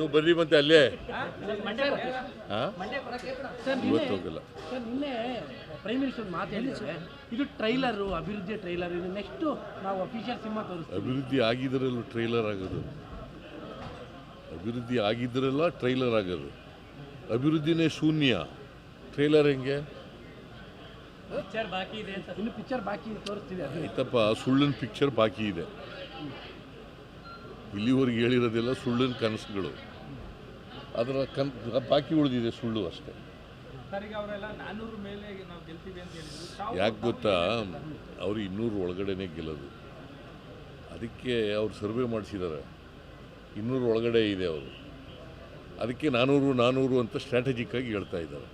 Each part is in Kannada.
ನೀವು ಬರ್ರಿ ಮತ್ತೆ ಅಲ್ಲೇ. ಇವತ್ತು ಹೋಗಲ್ಲ ಸರ್ ನಿನ್ನೆ ಪ್ರೈಮ್ ಮಿನಿಸ್ಟರ್ ಮಾತು ಹೇಳಿದ್ದಾರೆ ಇದು ಟ್ರೈಲರು ಅಭಿವೃದ್ಧಿ ಟ್ರೈಲರ್ ಇದು ನೆಕ್ಸ್ಟ್ ನಾವು ಅಫಿಷಿಯಲ್ ಸಿನಿಮಾ ತೋರಿಸ್ತೀವಿ. ಅಭಿವೃದ್ಧಿ ಆಗಿದ್ರಲ್ಲೂ ಟ್ರೈಲರ್ ಆಗೋದು. ಅಭಿವೃದ್ಧಿ ಆಗಿದ್ರಲ್ಲ ಟ್ರೈಲರ್ ಆಗೋದು. ಅಭಿವೃದ್ಧಿನೇ ಶೂನ್ಯ. ಟ್ರೈಲರ್ ಹೆಂಗೆ? ಇನ್ನು ಪಿಕ್ಚರ್ ಬಾಕಿ ತೋರಿಸ್ತೀವಿ ಆಯ್ತಪ್ಪ ಸುಳ್ಳಿನ ಪಿಕ್ಚರ್ ಬಾಕಿ ಇದೆ. ಇಲ್ಲಿವರೆಗೆ ಹೇಳಿರೋದೆಲ್ಲ ಸುಳ್ಳಿನ ಕನಸುಗಳು. ಅದರ ಕನ್ ಬಾಕಿ ಉಳಿದಿದೆ ಸುಳ್ಳು ಅಷ್ಟೇ. ಯಾಕೆ ಗೊತ್ತಾ? ಅವರು ಇನ್ನೂರು ಒಳಗಡೆನೆ ಗೆಲ್ಲೋದು. ಅದಕ್ಕೆ ಅವ್ರು ಸರ್ವೆ ಮಾಡಿಸಿದ್ದಾರೆ ಇನ್ನೂರು ಒಳಗಡೆ ಇದೆ ಅವರು. ಅದಕ್ಕೆ ನಾನ್ನೂರು ನಾನ್ನೂರು ಅಂತ ಸ್ಟ್ರಾಟಜಿಕ್ ಆಗಿ ಹೇಳ್ತಾ ಇದ್ದಾರೆ.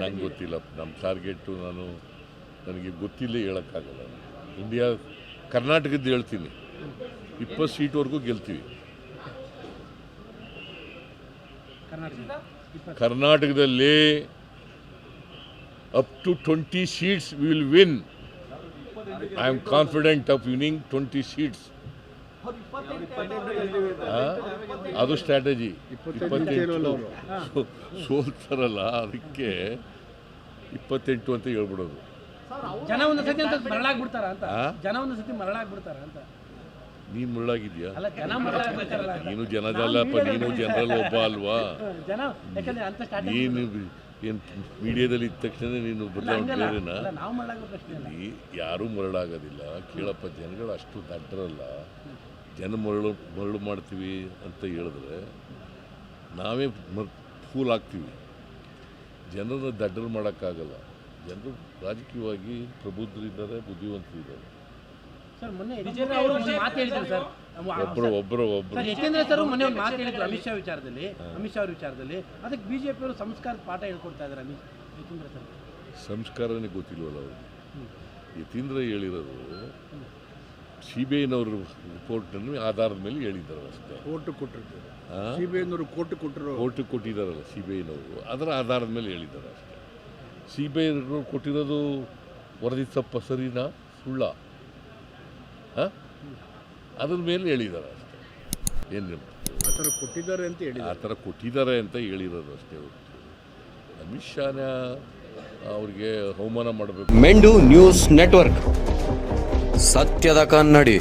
ನಂಗೆ ಗೊತ್ತಿಲ್ಲ. ನಮ್ಮ ಟಾರ್ಗೆಟು ನಾನು ನನಗೆ ಗೊತ್ತಿಲ್ಲ ಹೇಳೋಕ್ಕಾಗಲ್ಲ. ಇಂಡಿಯಾ ಕರ್ನಾಟಕದ್ದು ಹೇಳ್ತೀನಿ. ಇಪ್ಪತ್ತು ಸೀಟ್ವರೆಗೂ ಗೆಲ್ತೀವಿ. ಕರ್ನಾಟಕದಲ್ಲಿ up to twenty seats will win I am confident of winning twenty seats ಅದು ಸ್ಟ್ರಾಟಜಿ ಇಪ್ಪತ್ತೆಂಟು. ಸೋಲ್ತಾರಲ್ಲ ಅದಕ್ಕೆ ಇಪ್ಪತ್ತೆಂಟು ಅಂತ ಹೇಳ್ಬಿಡೋದು. ಜನ ಒಂದು ಸತಿ ಅಂತ ಮರಳಾಗ್ಬಿಡ್ತಾರ ಅಂತ ಜನ ಒಂದು ಸತಿ ಮರಳಾಗ್ಬಿಡ್ತಾರ ಅಂತ ನೀನು ಮುಳ್ಳಾಗಿದ್ಯಾ? ನೀನು ಜನದಲ್ಲಪ್ಪ ನೀನು ಜನರಲ್ಲಿ ಒಬ್ಬ ಅಲ್ವಾ? ನೀನು ಏನು ಮೀಡಿಯಾದಲ್ಲಿ ಇದ್ದ ತಕ್ಷಣ ನೀನು ಬದಲಾವಣೆ ಈ ಯಾರೂ ಮರಳಾಗೋದಿಲ್ಲ. ಕೇಳಪ್ಪ ಜನಗಳು ಅಷ್ಟು ದಡ್ಡರಲ್ಲ. ಜನ ಮರಳು ಮರಳು ಮಾಡ್ತೀವಿ ಅಂತ ಹೇಳಿದ್ರೆ ನಾವೇ ಮರ್ ಫೂಲ್ ಆಗ್ತೀವಿ. ಜನರನ್ನ ದಡ್ಡರು ಮಾಡೋಕ್ಕಾಗಲ್ಲ. ಜನರು ರಾಜಕೀಯವಾಗಿ ಪ್ರಬುದ್ಧರಿದ್ದಾರೆ ಬುದ್ಧಿವಂತರಿದ್ದಾರೆ. ಸರ್ ಮೊನ್ನೆ ಒಬ್ರು ಅವರು ಒಂದು ಮಾತು ಹೇಳಿದ್ರು ಸರ್. ಸರ್ ಯತೀಂದ್ರ ಸರ್ ಮೊನ್ನೆ ಒಂದು ಮಾತು ಹೇಳಿದ್ರು ಅಮಿತ್ ಶಾ ವಿಚಾರದಲ್ಲಿ ಅಮಿತ್ ಶಾ ಅವ್ರ ವಿಚಾರದಲ್ಲಿ. ಅದಕ್ಕೆ ಬಿಜೆಪಿ ಅವರು ಸಂಸ್ಕಾರದ ಪಾಠ ಹೇಳ್ಕೊಡ್ತಾ ಇದ್ದಾರೆ ಅಮಿತ್ ಯತೀಂದ್ರ ಸರ್. ಸಂಸ್ಕಾರನೇ ಗೊತ್ತಿಲ್ವಲ್ಲ ಅವರು ಯತೀಂದ್ರ ಹೇಳಿರೋದು ಸಿ ಬಿ ಐನವ್ರ ಆಧಾರದ ಮೇಲೆ ಹೇಳಿದ್ದಾರೆ ಅಷ್ಟೇ. ಕೋರ್ಟ್ ಕೊಟ್ಟಿರ್ತಾರೆ. ಆ? ಸಿ ಬಿ ಐನವರು ಕೋರ್ಟ್ ಕೊಟ್ಟರು ಕೋರ್ಟಿಗೆ ಕೊಟ್ಟಿದ್ದಾರಲ್ಲ ಸಿ ಬಿ ಐನವರು ಅದರ ಆಧಾರದ ಮೇಲೆ ಹೇಳಿದ್ದಾರೆ ಅಷ್ಟೇ. ಸಿ ಬಿ ಐನವರು ಕೊಟ್ಟಿರೋದು ವರದಿ ತಪ್ಪ ಸರಿನಾ ಸುಳ್ಳ? ಅದ್ರ ಮೇಲೆ ಹೇಳಿದ್ದಾರೆ ಅಷ್ಟೇ. ಏನು ಆ ಥರ ಕೊಟ್ಟಿದ್ದಾರೆ ಅಂತ ಹೇಳಿ ಆ ಥರ ಕೊಟ್ಟಿದ್ದಾರೆ ಅಂತ ಹೇಳಿರೋದು ಅಷ್ಟೇ ಹೊರ್ತು. ಅಮಿತ್ ಶಾನ ಅವ್ರಿಗೆ ಅವಮಾನ ಮಾಡಬೇಕು. ಮೆಂಡು ನ್ಯೂಸ್ ನೆಟ್ವರ್ಕ್. ಸತ್ಯದ ಕನ್ನಡಿ.